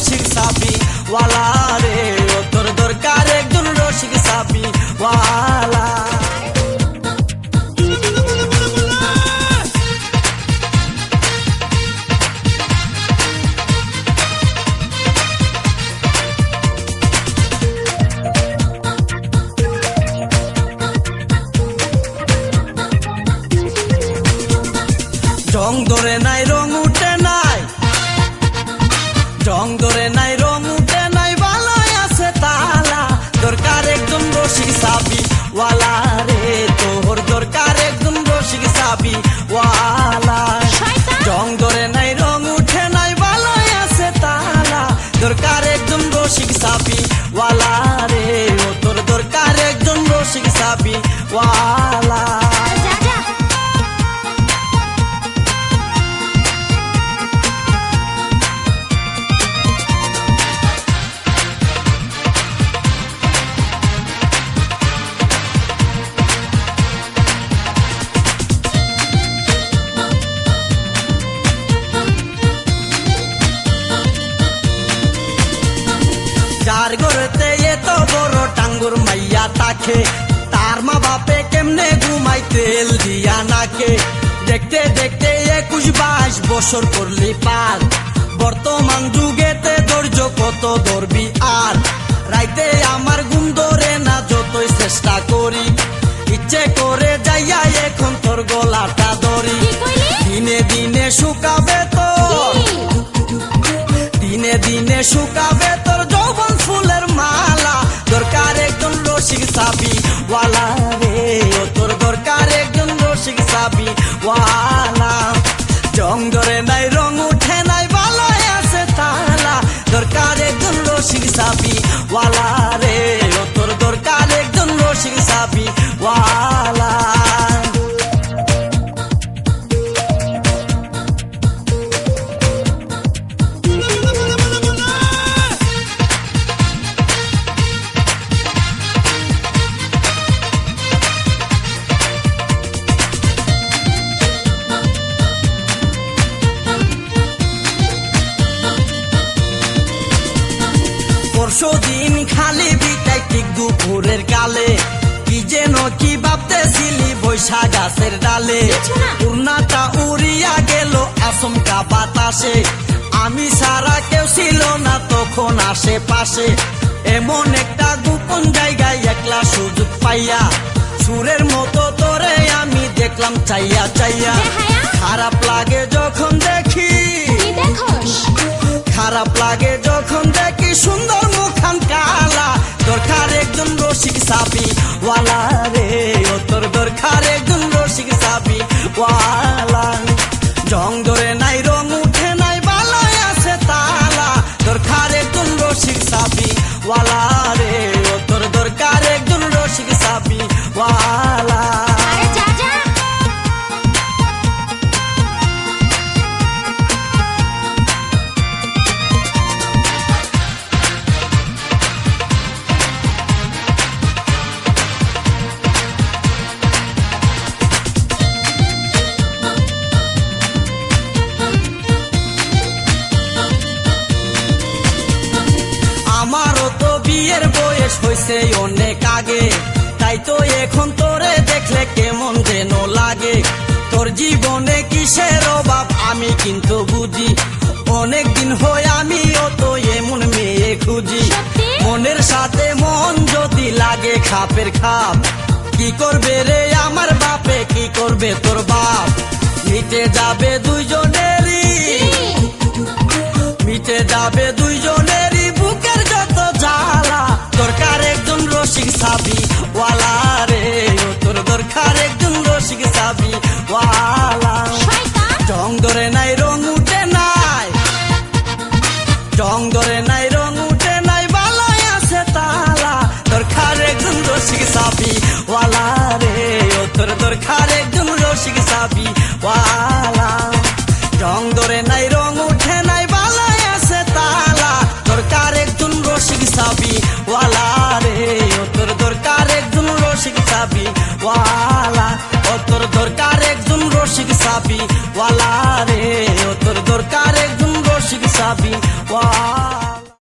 রসিক সাবি ওয়ালা রে ও সাবি ওয়ালা রে ও তোর দরকার একজন রসিক সাপি। ওয়ালা ঘরেতে এত বড় টাঙ্গুর মাইয়া তাকে। তার মা বাপে কেমনে ঘুমাই তেল দিয়া নাকে। দেখতে দেখতে একুশ বাইশ বছর করলি পার। বর্তমান যুগেতে ধৈর্য কত ধরবি আর? রাইতে আমার ঘুম ধরে না যতই চেষ্টা করি। ইচ্ছে করে যাইয়া এখন তোর গলাটা ধরি। দিনে দিনে শুকাবে তো দিনে দিনে শুকাবে সাবি, ওয়ালা রে, ও তোর দরকার একজন রসিক সাবি, ওয়ালা। জং ধরে নাই, রং উঠে নাই ভালো আছে তালা, দরকার একজন রসিক সাবি, ওয়ালা রে। পরশু দিন খালি বিটাই ঠিক দুপুরের কালে। কি যেন কি ভাবতেছিলি বৈশা গাছের ডালে। পূর্ণাটা উড়িয়া গেল আসমকা বাতাসে। আমি সারা কেউ ছিল না তখন আশেপাশে। এমন একটা গোপন জায়গায় একলা সুযোগ পাইয়া। সুরের মতো তোরে আমি দেখলাম চাইয়া চাইয়া। খারাপ লাগে যখন দেখি। খারাপ লাগে যখন দেখি সুন্দর রসিক সাবি ওয়ালা রে, ও তোর দরকার একজন রসিক সাবি ওয়ালা। জং ধরে নাই, রং উঠে নাই বালায় আছে তালা। দরকার একজন রসিক সাবি ওয়ালা রে, ও তোর দরকার একজন রসিক সাবি ওয়ালা। বিয়ের বয়স হয়েছে অনেক আগে। তাই তো এখন তোরে দেখলে কেমন যেন লাগে। তোর জীবনে কিসের অভাব আমি কিন্তু বুঝি। অনেক দিন হয় আমিও তো এমন মেয়ে খুঁজি। মনের সাথে মন যদি লাগে খাপের খাপ। কি করবে রে আমার বাপে? কি করবে তোর বাপ? মিটে যাবে দুইজনেরই। মিটে যাবে দুইজনেরই সাবি ওয়ালা রে ও তোর দরকার একজন রসিক সাবি ওয়ালা। জং ধরে নাই রং উঠে নাই। জং ধরে নাই রং উঠে নাই বালাই আছে তালা। দরকার একজন রসিক সাবি ওয়ালা রে ও তোর দরকার একজন রসিক সাবি ওয়ালা। জং ধরে নাই রং উঠে নাই বালাই আছে তালা। দরকার একজন রসিক সাবি ওয়ালা রে। ওয়ালা, ও তোর দরকার একজন রসিক সাপি ওয়ালা রে, ও তোর দরকার একজন রসিক সাপি ওয়ালা